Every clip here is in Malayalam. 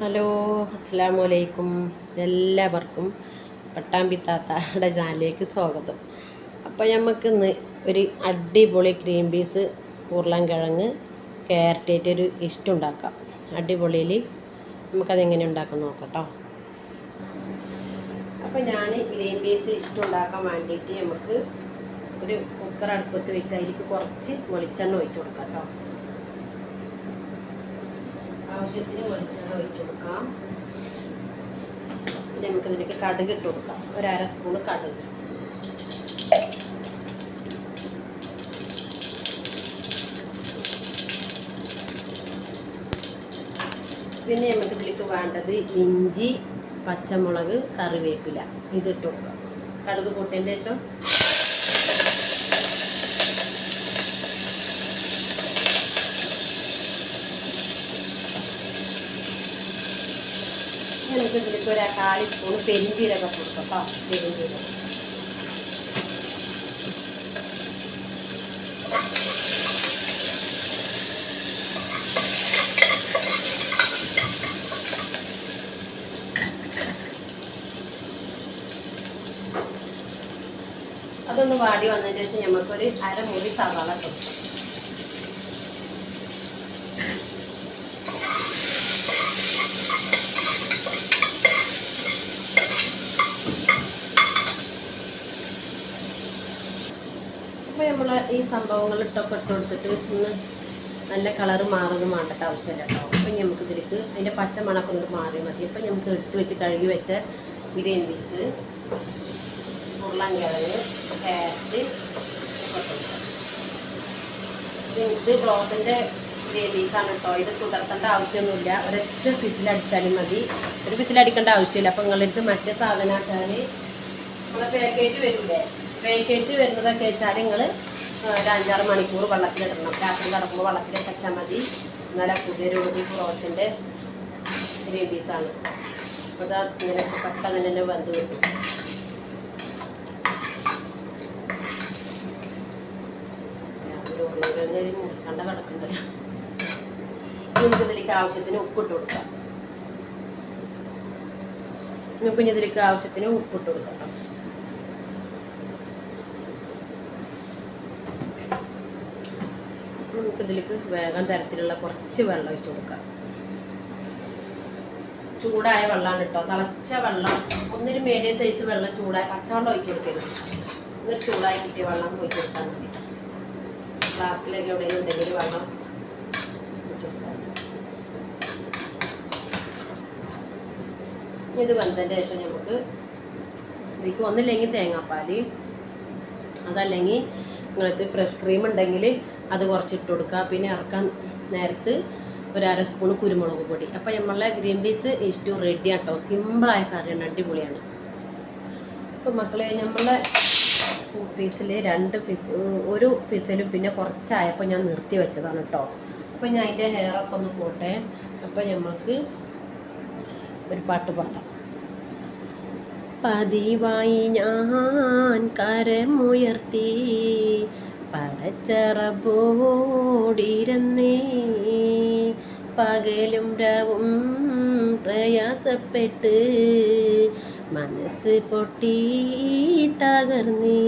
ഹലോ അസ്സാം വലൈക്കും എല്ലാവർക്കും പട്ടാമ്പി ചാനലിലേക്ക് സ്വാഗതം. അപ്പോൾ നമുക്കിന്ന് ഒരു അടിപൊളി ക്രീം പീസ് ഉരുളൻകിഴങ്ങ് കയറിട്ടേറ്റ് ഒരു ഇഷ്ടം ഉണ്ടാക്കാം. അടിപൊളിയിൽ നമുക്കതെങ്ങനെ ഉണ്ടാക്കാൻ നോക്കട്ടോ. അപ്പോൾ ഞാൻ ഗ്രീൻ പീസ് ഇഷ്ടം ഉണ്ടാക്കാൻ വേണ്ടിയിട്ട് നമുക്ക് ഒരു കുക്കർ അടുപ്പത്ത് വെച്ച് അതിലേക്ക് കുറച്ച് വെളിച്ചെണ്ണ ഒഴിച്ച് കൊടുക്കാം കേട്ടോ ആവശ്യത്തിന് വെളിച്ചെണ്ണ ഒഴിച്ചു കൊടുക്കാം. നമുക്ക് ഇതിലേക്ക് കടുക് ഇട്ട് കൊടുക്കാം. ഒരു അര സ്പൂണ് കടുക്. പിന്നെ നമുക്ക് ഇതിലേക്ക് വേണ്ടത് ഇഞ്ചി പച്ചമുളക് കറിവേപ്പില. ഇതിട്ട് കൊടുക്കാം. കടുക് പൊട്ടിയതിന് ശേഷം നമുക്ക് ഇതിലേക്ക് ഒരു കാലി സ്പൂൺ പെരിഞ്ചീരകം കൊടുക്കാം കേട്ടോ പെരുംജീരകം അതൊന്ന് വാടി വന്നതിന് ശേഷം നമുക്കൊരു അരമുറി സവാള കൊടുക്കാം അപ്പോൾ നമ്മൾ ഈ സംഭവങ്ങൾ ഇട്ടൊക്കെ ഇട്ട് കൊടുത്തിട്ട് ഒന്ന് നല്ല കളറ് മാറുന്നത് വേണ്ടട്ട് ആവശ്യമില്ല കേട്ടോ. അപ്പം നമുക്ക് ഇതിലേക്ക് അതിന്റെ പച്ച മണക്കം കൊണ്ട് മാറി മതി. അപ്പം നമുക്ക് എടുത്ത് വെച്ച് കഴുകി വെച്ച ഗ്രീൻ പീസ് ഉരുളൻകിഴങ്ങ് ക്യാരറ്റ് ഇത് ബ്രോസിന്റെ ഗ്രീൻ പീസാണ് കേട്ടോ. ഇത് കുതിർത്തേണ്ട ആവശ്യമൊന്നുമില്ല. ഒരൊറ്റ ഫിസിലടിച്ചാലും മതി. ഒരു ഫിസിലടിക്കേണ്ട ആവശ്യമില്ല. അപ്പം നിങ്ങളിത് മറ്റേ സാധനം വെച്ചാൽ നമ്മളെ പാക്കേജ് വരില്ലേ പാക്കേജ് വരുന്നതൊക്കെ വെച്ചാൽ നിങ്ങൾ ഒരു അഞ്ചാറ് മണിക്കൂർ വെള്ളത്തിലിടണം രാത്രി കിടക്കുമ്പോൾ വെള്ളത്തിലിട്ടാൽ മതി. നല്ല പുതിയ ഈ പ്രോസിന്റെ ഗ്രീൻ പീസാണ് അപ്പോൾ ഇതാ ഇങ്ങനെ പെട്ടെന്ന് തന്നെ വെന്ത് കിട്ടും. കണ്ട ആവശ്യത്തിന് ഉപ്പിട്ട് കൊടുക്കാം. കുഞ്ഞുതിരിക്ക് ആവശ്യത്തിന് ഉപ്പിട്ട് കൊടുക്കാം. നമുക്ക് ഇതിലേക്ക് വേഗം തരത്തിലുള്ള കുറച്ച് വെള്ളം ഒഴിച്ചു കൊടുക്കാം. ചൂടായ വെള്ളമാണ് കേട്ടോ. തിളച്ച വെള്ളം ഒന്നൊരു മീഡിയം സൈസ് വെള്ളം ചൂടായ പച്ചവെള്ളം ഒഴിച്ചു കൊടുക്കരുത്. എന്നിട്ട് ചൂടായി കിട്ടിയ വെള്ളം ഒഴിച്ചു കൊടുത്താൽ മതി. ഫ്ലാസ്കിലേക്ക് എവിടെയെങ്കിലും ഉണ്ടെങ്കിൽ വെള്ളം ഒഴിച്ചു കൊടുത്താൽ ഇത് വെന്തതിന്റെ ശേഷം നമുക്ക് ഇതിക്ക് ഒന്നില്ലെങ്കിൽ തേങ്ങാപ്പാൽ അതല്ലെങ്കിൽ നിങ്ങൾക്ക് ഫ്രഷ് ക്രീം ഉണ്ടെങ്കിൽ അത് കുറച്ചിട്ട് കൊടുക്കുക. പിന്നെ ഇറക്കാൻ നേരത്ത് ഒരു അര സ്പൂൺ കുരുമുളക് പൊടി. അപ്പോൾ നമ്മളെ ഗ്രീൻ പീസ് ഇഷ്ടം റെഡി ആട്ടോ. സിമ്പിളായ കറിയാണ് അടിപൊളിയാണ്. അപ്പോൾ മക്കളെ നമ്മളെ ഫീസിൽ രണ്ട് ഫീസ് ഒരു ഫീസിലും പിന്നെ കുറച്ചായപ്പോൾ ഞാൻ നിർത്തി വെച്ചതാണ് കേട്ടോ അപ്പോൾ ഞാൻ അതിന്റെ ഹെയറൊക്കെ ഒന്ന് പോട്ടെ. അപ്പോൾ നമ്മൾക്ക് ഒരു പാട്ട് പാടാം. പതിവായി ഞാൻ കരമുയർത്തി പടച്ചറബോടിരുന്നേ. പകലും രവും പ്രയാസപ്പെട്ട് മനസ്സ് പൊട്ടി തകർന്നേ.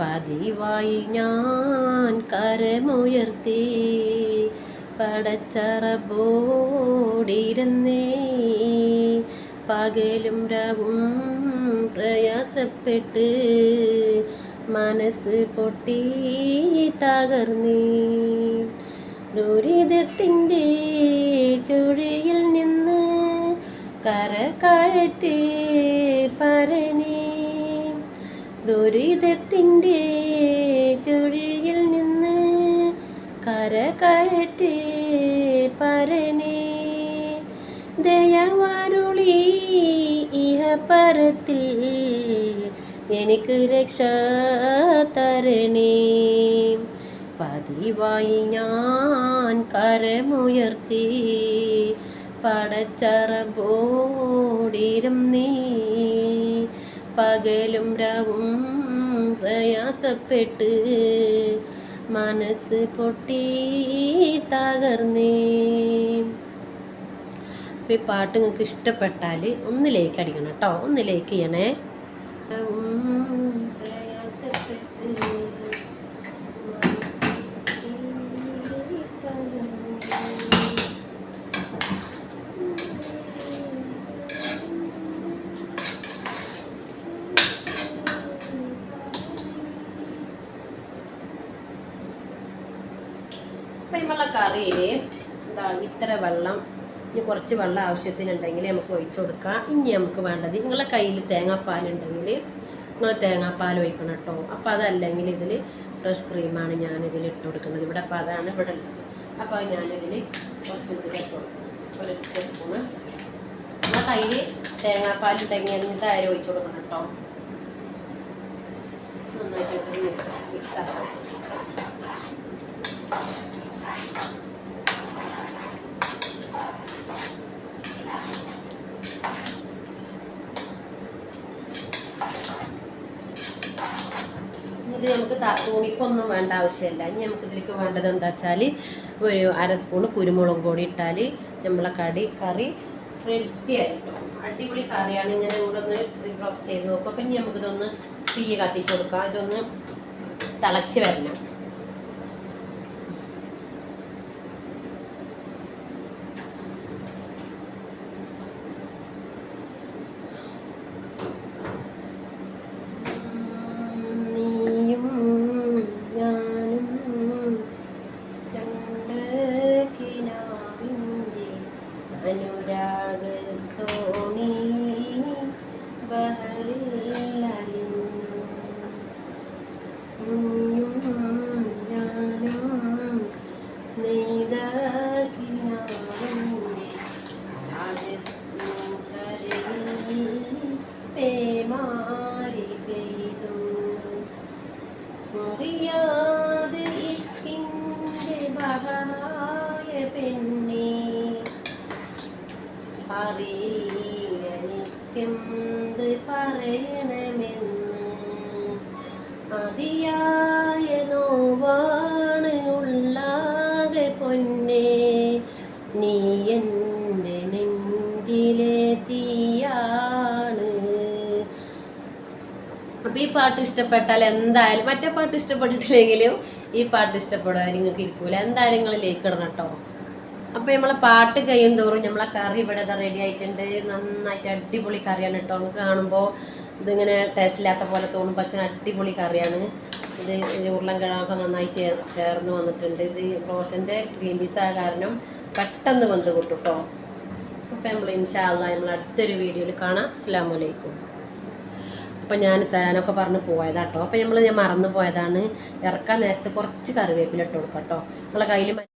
പതിവായി ഞാൻ കരമുയർത്തി പടച്ചറബോടിരുന്നേ. പകലും രവും പ്രയാസപ്പെട്ട് മനസ്സ് പൊട്ടി തകർന്നീ. ദുരിതത്തിന്റെ ചുഴിയിൽ നിന്ന് കര കയറ്റി പരനേ. ദുരിതത്തിന്റെ ചുഴിയിൽ നിന്ന് കര കയറ്റി പരനേ. ദയവാരുളി ഇഹപരത്തിൽ എനിക്ക് രക്ഷ തരണേ. പതിവായി ഞാൻ കരമുയർത്തി പടച്ചറബോടിരുന്നേ പകലും രവും പ്രയാസപ്പെട്ട് മനസ്സ് പൊട്ടി തകർന്നേ. അപ്പോൾ ഈ പാട്ട് നിങ്ങൾക്ക് ഇഷ്ടപ്പെട്ടാൽ ഒന്ന് ലൈക്ക് അടിക്കണം കേട്ടോ. ഒന്ന് ലൈക്ക് ചെയ്യണേ. അപ്പം കറി എന്താണ് ഇത്ര വെള്ളം ഇനി കുറച്ച് വെള്ളം ആവശ്യത്തിനുണ്ടെങ്കിൽ നമുക്ക് ഒഴിച്ചു കൊടുക്കാം. ഇനി നമുക്ക് വേണ്ടത് നിങ്ങളെ കയ്യിൽ തേങ്ങാപ്പാലുണ്ടെങ്കിൽ നിങ്ങൾ തേങ്ങാപ്പാൽ ഒഴിക്കണം കേട്ടോ അപ്പോൾ അതല്ലെങ്കിൽ ഇതിൽ ഫ്രഷ് ക്രീമാണ് ഞാൻ ഇതിൽ ഇട്ട് കൊടുക്കുന്നത്. ഇവിടെ അപ്പോൾ അതാണ് ഇവിടെ ഉള്ളത്. അപ്പോൾ ഞാനിതിൽ കുറച്ച് ഇട്ട് കൊടുക്കും. ഒരു ടീസ്പൂണ് നിങ്ങളെ കയ്യിൽ തേങ്ങാപ്പാലുണ്ടെങ്കിൽ എന്തായാലും ഒഴിച്ചു കൊടുക്കണം കേട്ടോ ഇത് നമുക്ക് തൂമിക്കൊന്നും വേണ്ട ആവശ്യമില്ല. ഇനി നമുക്ക് ഇതിലേക്ക് വേണ്ടത് എന്താ വെച്ചാൽ ഒരു അര സ്പൂൺ കുരുമുളക് പൊടി ഇട്ടാൽ നമ്മളെ കടി കറി റെഡി ആയിട്ടോ അടിപൊളി കറിയാണ്. ഇങ്ങനെ കൂടെ ഒന്ന് ചെയ്ത് നോക്കും. അപ്പം ഇനി നമുക്കിതൊന്ന് തീ കത്തിച്ചു കൊടുക്കുക. ഇതൊന്ന് തിളച്ച് വരണം. അറിയില്ല എനിക്കെന്ത് പറയണമെന്ന്? അതിയായ നോവാണ് ഉള്ളാകെ പൊന്നെ. നീ എന്റെ നെഞ്ചിലെ തീയാണ്. അപ്പോൾ ഈ പാട്ട് ഇഷ്ടപ്പെട്ടാൽ എന്തായാലും മറ്റേ പാട്ട് ഇഷ്ടപ്പെട്ടിട്ടില്ലെങ്കിലും ഈ പാട്ട് ഇഷ്ടപ്പെടാൻ നിങ്ങൾക്ക് ഇരിക്കൂല. എന്തായാലും നിങ്ങൾ ലേക്ക് കേട്ടോ. അപ്പോൾ നമ്മളെ പാട്ട് കഴിയും തോറും നമ്മളെ കറി ഇവിടെ റെഡി ആയിട്ടുണ്ട്. നന്നായിട്ട് അടിപൊളി കറിയാണ് കേട്ടോ. നിങ്ങൾക്ക് കാണുമ്പോൾ ഇതിങ്ങനെ ടേസ്റ്റ് ഇല്ലാത്ത പോലെ തോന്നും. പക്ഷെ അടിപൊളി കറിയാണ്. ഇത് ഉരുളൻ കിഴങ്ങൊക്കെ നന്നായി ചേർ ചേർന്ന് വന്നിട്ടുണ്ട്. ഇത് റോഷന്റെ ഗ്രീൻ പീസ് ആയ കാരണം പെട്ടെന്ന് വെന്ത് കിട്ടും കേട്ടോ അപ്പോൾ നമ്മൾ ഇൻഷാല്ല നമ്മൾ അടുത്തൊരു വീഡിയോയിൽ കാണാം. അസ്സാം വലൈക്കും അപ്പം ഞാൻ സാനൊക്കെ പറഞ്ഞ് പോയതാട്ടോ അപ്പം നമ്മൾ ഞാൻ മറന്നു പോയതാണ്. ഇറക്കാൻ നേരത്തെ കുറച്ച് കറിവേപ്പിലിട്ട് കൊടുക്കാം കേട്ടോ നമ്മളെ കയ്യിൽ